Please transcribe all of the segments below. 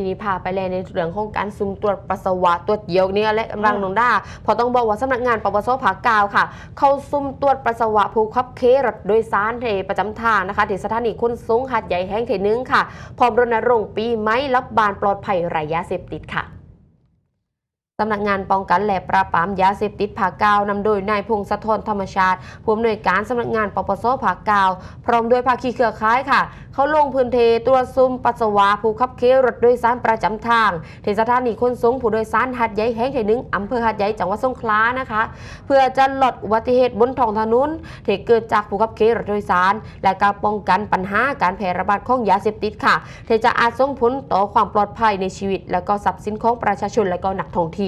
ทีนี้พาไปเลยในเรื่องของการซุ่มตรวจปัสสาวะตรวจเยี่ยวนี่และรังนองด้าพอต้องบอกว่าสำนักงานปปสภาคกาวค่ะ เขาซุ่มตรวจปัสสาวะผู้ขับเครถโดยสารเทประจำทางนะคะที่สถานีขนส่งหัดใหญ่แห้งเทนึงค่ะพร้อมรณรงค์ปีไม้รับบานปลอดภัยระยะเสพติดค่ะ สำนักงานป้องกันและปราบปรามยาเสพติดภาคเกานำโดยนายพงศธรธรรมชาติผู้อำนวยการสำนักงานปปสภาคเกาพร้อมด้วยภาคีเครือข่ายค่ะ เขาลงพื้นที่ตรวจซุ่มปัสสาวะผู้ขับขี่รถโดยสารประจำทางที่สถานีขนส่งผู้โดยสารหัดใหญ่แห่งที่หนึ่งอำเภอหัดใหญ่จังหวัดสงขลานะคะ เพื่อจะลดอุบัติเหตุบนท้องถนนที่เกิดจากผู้ขับขี่รถโดยสาร และการป้องกันปัญหาการแพร่ระบาดของยาเสพติดค่ะที่จะอาจส่งผลต่อความปลอดภัยในชีวิต และก็ทรัพย์สินของประชาชนและก็นักท่องเที่ยว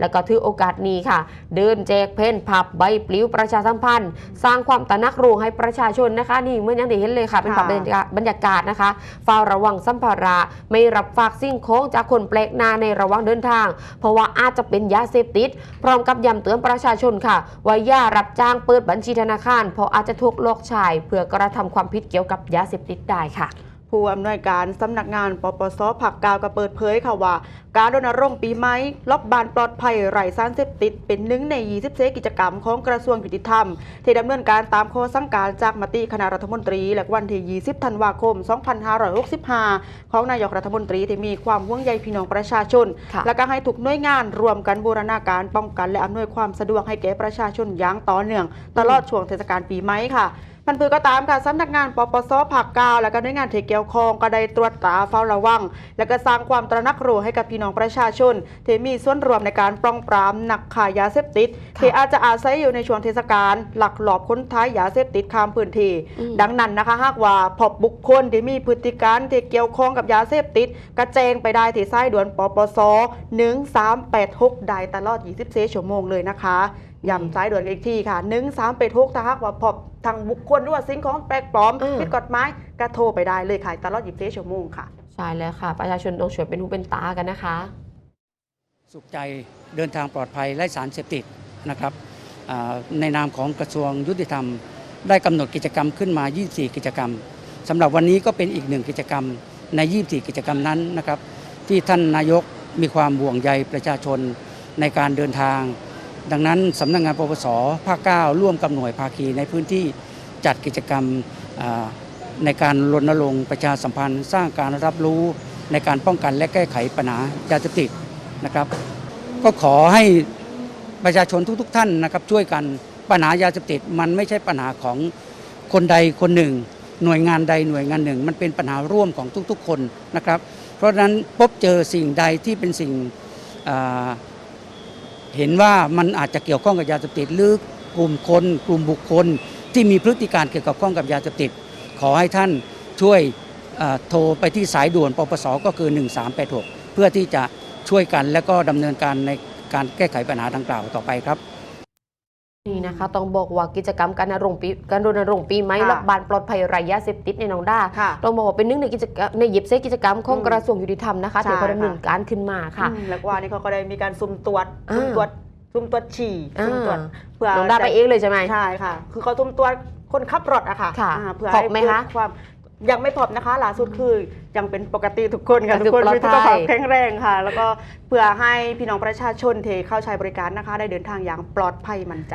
แล้วก็ถือโอกาสนี้ค่ะ เดินแจกเพนผับใบปลิวประชาสัมพันธ์ สร้างความตระหนักรู้ให้ประชาชนนะคะ นี่เหมื่อนอยังได้เห็นเลยค่ะ เป็นภาพค่ะบรรยากาศบรรยากาศนะคะเฝ้าระวังสัมภาระไม่รับฝากสิ่งของจากคนแปลกหน้าในระหว่างเดินทาง เพราะว่าอาจจะเป็นยาเสพติด พร้อมกับย้ำเตือนประชาชนค่ะว่าอย่ารับจ้างเปิดบัญชีธนาคาร เพราะอาจจะถูกหลอกชาย เพื่อกระทำความผิดเกี่ยวกับยาเสพติดได้ค่ะ ผู้อำนวยการสำนักงานปปสผักกาวก็เปิดเผยค่ะว่า การรณรงค์ปีไม้ล็อกบานปลอดภัยไร้สารเสพติด เป็นหนึ่งใน 24 กิจกรรมของกระทรวงยุติธรรม ที่ดำเนินการตามข้อสั่งการจากมติคณะรัฐมนตรี และวันที่ 20 ธันวาคม 2565 ของนายกรัฐมนตรีที่มีความห่วงใยพี่น้องประชาชนค่ะและก็ให้ทุกหน่วยงานรวมกันบูรณาการป้องกัน และอำนวยความสะดวกให้แก่ประชาชนอย่างต่อเนื่อง ตลอดช่วงเทศกาลปีใหม่ค่ะ มันพือก็ตามค่ะสำนักงานปปสภาคเกาวและก็หน่วยงานที่เกี่ยวข้องก็ได้ตรวจตราเฝ้าระวัง และก็สร้างความตระหนักรู้ให้กับพี่น้องประชาชนที่มีส่วนร่วมในการปรองปรามนักขายยาเสพติดค่ะที่อาจจะอาศัยอยู่ในช่วงเทศกาลหลักหลอบค้นท้ายยาเสพติดข้ามพื้นที่อืมดังนั้นนะคะหากว่าพบบุคคลที่มีพฤติการที่เกี่ยวข้องกับยาเสพติดกระแจงไปได้ที่สายด่วนปปส1386ได้ตลอด 24 ชั่วโมงเลยนะคะ ย้ำสายด่วนอีกทีค่ะ1386ถ้าหากว่าพบทางบุคคลหรือว่าสิ่งของแปลกปลอมอืมผิดกฎหมายก็โทรไปได้เลยค่ะตลอด24ชั่วโมงค่ะ ใช่แล้วค่ะ ประชาชนต้องช่วยเป็นหูเป็นตากันนะคะ สุขใจเดินทางปลอดภัยไร้สารเสพติดนะครับอ่าในนามของกระทรวงยุติธรรม ได้กำหนดกิจกรรมขึ้นมา 24 กิจกรรมสำหรับวันนี้ก็เป็นอีกหนึ่งกิจกรรมใน 24 กิจกรรมนั้นนะครับ ที่ท่านนายกมีความห่วงใยประชาชนในการเดินทาง ดังนั้นสำนักงานปปสภาค 9 ร่วมกับหน่วยภาคีในพื้นที่จัดกิจกรรมในการรณรงค์ประชาสัมพันธ์ สร้างการรับรู้ในการป้องกันและแก้ไขปัญหายาเสพติดนะครับ ก็ขอให้ประชาชนทุก ๆ ท่านนะครับช่วยกันปัญหายาเสพติดมันไม่ใช่ปัญหาของคนใดคนหนึ่ง หน่วยงานใดหน่วยงานหนึ่ง มันเป็นปัญหาร่วมของทุกๆ คนนะครับ เพราะฉะนั้นพบเจอสิ่งใดที่เป็นสิ่ง เห็นว่ามันอาจจะเกี่ยวข้องกับยาเสพติดหรือกลุ่มคนกลุ่มบุคคลที่มีพฤติการเกี่ยวกับข้องกับยาเสพติด ขอให้ท่านช่วยโทรไปที่สายด่วนปปสก็คือ 1386 เพื่อที่จะช่วยกันและก็ดำเนินการในการแก้ไขปัญหาดังกล่าวต่อไปครับ นี่นะคะต้องบอกว่ากิจกรรมการรณรงค์ปีการรณรงค์ปีไม้ค่ะรับบานปลอดภัยไร้ยาเสพติดในน้องด้าค่ะต้องบอกว่าเป็นหนึ่งในกิจกรรมในหยิบเซกิจกรรมของอืมกระทรวงยุติธรรมนะคะใช่ที่เขาดำเนินค่ะการขึ้นมาค่ะอืมแล้วก็วันนี้เขาก็ได้มีการซุ่มตรวจอ่าซุ่มตรวจซุ่มตรวจฉี่ซุ่มตรวจอ่าเพื่อน้องด้าไปเองเลยใช่ไหมใช่ค่ะ คือเขาซุ่มตรวจคนขับรถอะค่ะค่ะอ่าเพื่อพบไหมเกิดคะความยังไม่พบนะคะล่าสุดคือยังเป็นปกติทุกคนค่ะก็ทุคืกอคนปลอดมีสุขภาพภัยแข็งแรงค่ะ แล้วก็เพื่อให้พี่น้องประชาชนที่เข้าใช้บริการนะคะ ได้เดินทางอย่างปลอดภัยมั่นใจ